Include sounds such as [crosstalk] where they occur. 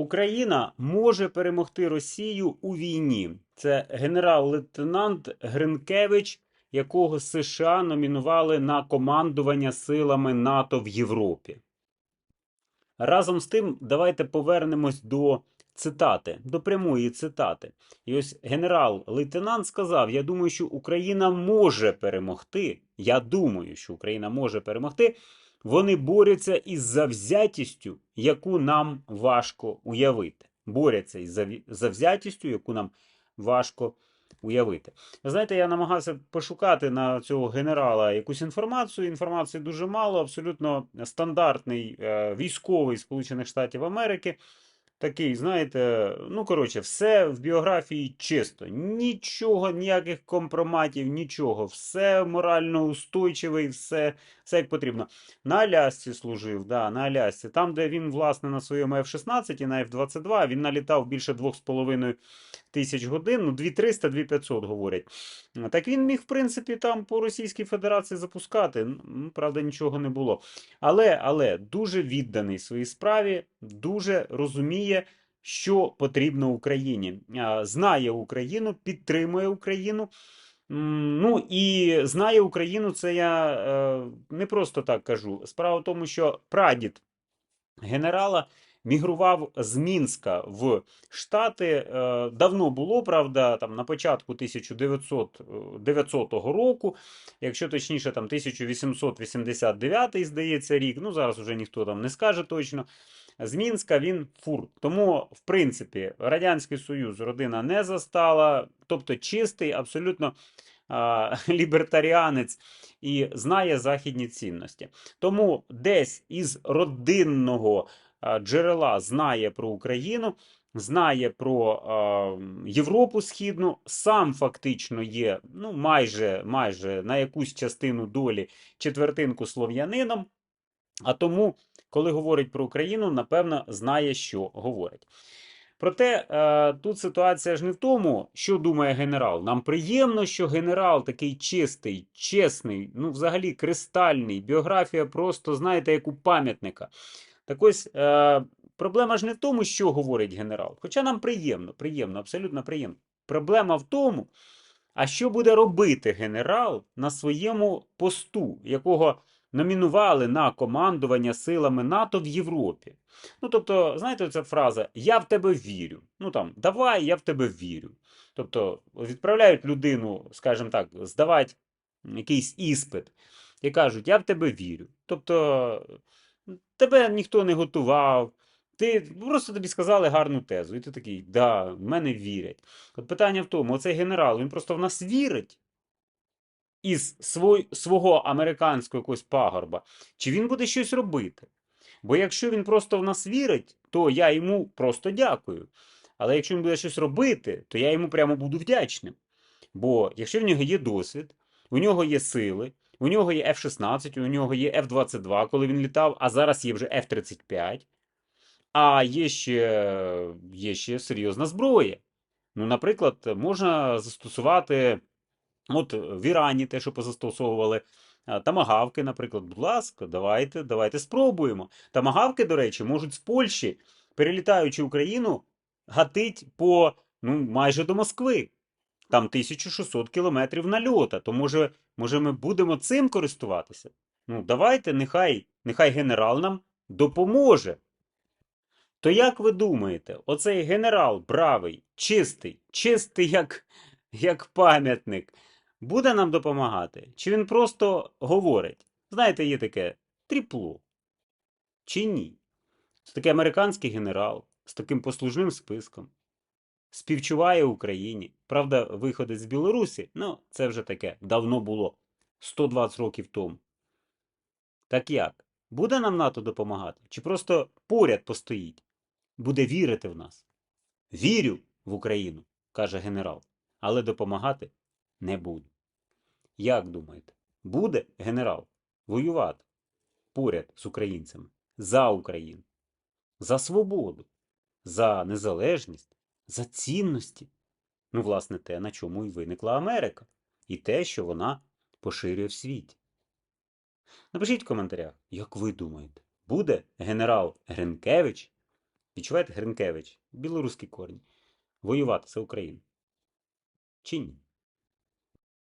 Україна може перемогти Росію у війні. Це генерал-лейтенант Гринкевич, якого США номінували на командування силами НАТО в Європі. Разом з тим, давайте повернемось до цитати, до прямої цитати. І ось генерал-лейтенант сказав: Я думаю, що Україна може перемогти. Я думаю, що Україна може перемогти. Вони борються із завзятістю, яку нам важко уявити. Борються із завзятістю, яку нам важко уявити. Ви знаєте, я намагався пошукати на цього генерала якусь інформацію. Інформації дуже мало, абсолютно стандартний е, військовий Сполучених Штатів Америки. Такий, знаєте, ну коротше, все в біографії чисто. Нічого, ніяких компроматів, нічого. Все морально устойчивий, все, все як потрібно. На Алясці служив, да, на Алясці. Там, де він, власне, на своєму F-16 і на F-22, він налітав більше 2,5 тисяч годин, ну 2300-2500 говорять. Так він міг, в принципі, там по Російській Федерації запускати. Ну, правда, нічого не було. Але, але дуже відданий своїй справі, дуже розуміє, що потрібно Україні. Знає Україну, підтримує Україну. Ну і знає Україну, це я е, не просто так кажу. Справа в тому, що прадід генерала мігрував з Мінська в Штати. Е, давно було, правда, там на початку 1900 900 року, якщо точніше, там 1889, здається, рік. Ну, зараз вже ніхто там не скаже точно. З Мінська він фур. Тому, в принципі, Радянський Союз родина не застала, тобто чистий, абсолютно [laughs] лібертаріанець і знає західні цінності. Тому десь із родинного джерела знає про Україну, знає про Європу Східну, сам фактично є ну, майже, майже на якусь частину долі четвертинку слов'янином. А тому, коли говорить про Україну, напевно, знає, що говорить. Проте тут ситуація ж не в тому, що думає генерал. Нам приємно, що генерал такий чистий, чесний, ну, взагалі кристальний, біографія просто, знаєте, як у пам'ятника. Так ось е, проблема ж не в тому, що говорить генерал. Хоча нам приємно, приємно, абсолютно приємно. Проблема в тому, а що буде робити генерал на своєму посту, якого номінували на командування силами НАТО в Європі. Ну, тобто, знаєте, ця фраза Я в тебе вірю. Ну там, давай, я в тебе вірю. Тобто, відправляють людину, скажімо так, здавати якийсь іспит і кажуть, я в тебе вірю. Тобто, тебе ніхто не готував. Ти просто тобі сказали гарну тезу, і ти такий, да, в мене вірять. От питання в тому, оцей генерал, він просто в нас вірить із свой, свого американського якогось пагорба, чи він буде щось робити. Бо якщо він просто в нас вірить, то я йому просто дякую. Але якщо він буде щось робити, то я йому прямо буду вдячним. Бо якщо в нього є досвід, у нього є сили, у нього є F-16, у нього є F-22, коли він літав, а зараз є вже F-35, а є ще, є ще серйозна зброя. Ну, наприклад, можна застосувати От в Ірані те, що позастосовували тамагавки, наприклад, будь ласка, давайте, давайте спробуємо. Тамагавки, до речі, можуть з Польщі, перелітаючи Україну, гатить по ну, майже до Москви. Там 1600 кілометрів нальота. То може, може ми будемо цим користуватися? Ну, давайте, нехай, нехай генерал нам допоможе. То як ви думаєте, оцей генерал бравий, чистий, чистий як, як пам'ятник, буде нам допомагати? Чи він просто говорить? Знаєте, є таке тріпло. Чи ні? Це такий американський генерал з таким послужним списком. Співчуває Україні. Правда, виходить з Білорусі, ну, це вже таке давно було. 120 років тому. Так як? Буде нам НАТО допомагати? Чи просто поряд постоїть? Буде вірити в нас? Вірю в Україну, каже генерал, але допомагати не буду. Як думаєте, буде генерал воювати поряд з українцями за Україну, за свободу, за незалежність, за цінності? Ну, власне, те, на чому і виникла Америка, і те, що вона поширює в світі. Напишіть в коментарях, як ви думаєте, буде генерал Гринкевич Відчуваєте Гринкевич? білоруський корні. Воювати за Україну. Чи ні?